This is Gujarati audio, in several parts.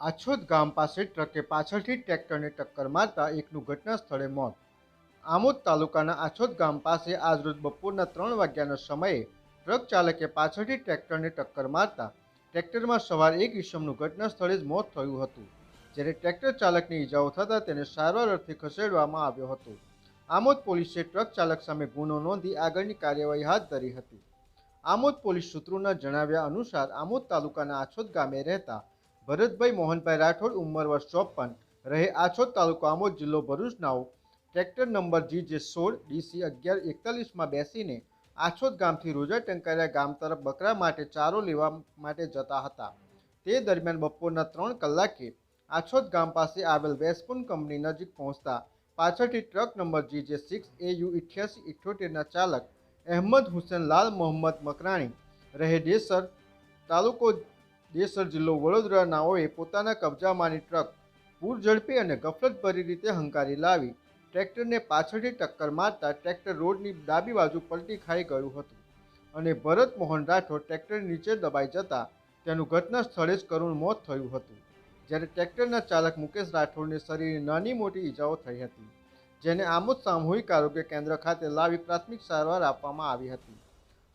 આછોદ ગામ પાસે ટ્રકે પાછળથી ટ્રેક્ટરને ટક્કર મારતા એકનું ઘટના સ્થળે મોત. આમોદ તાલુકાના આછોદ ગામ પાસે આજરોજ બપોરના ત્રણ વાગ્યાના સમયે ટ્રક ચાલકે પાછળથી ટ્રેક્ટરને ટક્કર મારતા ટ્રેક્ટરમાં સવાર એક ઈસમનું ઘટના સ્થળે જ મોત થયું હતું. જ્યારે ટ્રેક્ટર ચાલકને ઈજાઓ થતાં તેને સારવાર અર્થે ખસેડવામાં આવ્યો હતો. આમોદ પોલીસે ટ્રક ચાલક સામે ગુનો નોંધી આગળની કાર્યવાહી હાથ ધરી હતી. આમોદ પોલીસ સૂત્રોના જણાવ્યા અનુસાર આમોદ તાલુકાના આછોદ ગામે રહેતા ભરતભાઈ મોહનભાઈ રાઠોડ, ઉંમર વર્ષ ચોપન. રહે આછોદ તાલુકો આમોદ જિલ્લો ભરૂચ. નાવ ટ્રેક્ટર નંબર જી જે સોળ, ડીસી અગિયાર એકતાલીસમાં બેસીને આછોદ ગામથી રોજા ટંકારિયા ગામ તરફ બકરા માટે ચારો લેવા માટે જતા હતા. તે દરમિયાન બપોરના ત્રણ કલાકે આછોદ ગામ પાસે આવેલ વેસ્પુન કંપની નજીક પહોંચતા પાછળથી ટ્રક નંબર જી જે સિક્સ એ યુ ઇઠ્યાસી ઇઠ્યોતેરના ચાલક અહેમદ હુસેન લાલ મોહમ્મદ મકરાણી. રહે દેસર તાલુકો દેસર જિલ્લો વડોદરા નાઓએ પોતાના કબજામાંની ટ્રક પૂર ઝડપી અને ગફલતભરી રીતે હંકારી લાવી. ટ્રેક્ટરને પાછળથી ટક્કર મારતા ટ્રેક્ટર રોડની ડાબી બાજુ પલટી ખાઈ ગયું હતું અને ભરત મોહન રાઠોડ ટ્રેક્ટર નીચે દબાઈ જતા તેનું ઘટના સ્થળે જ કરુણ મોત થયું હતું. જ્યારે ટ્રેક્ટરના ચાલક મુકેશ રાઠોડને શરીરે નાની મોટી ઈજાઓ થઈ હતી, જેને આમોદ સામૂહિક આરોગ્ય કેન્દ્ર ખાતે લાવી પ્રાથમિક સારવાર આપવામાં આવી હતી.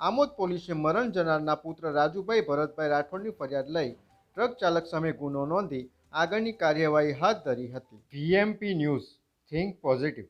આમોદ પોલીસે મરણ જનારના પુત્ર રાજુભાઈ ભરતભાઈ રાઠોડની ફરિયાદ લઈ ટ્રક ચાલક સામે ગુનો નોંધી આગળની કાર્યવાહી હાથ ધરી હતી. VMP news, think positive.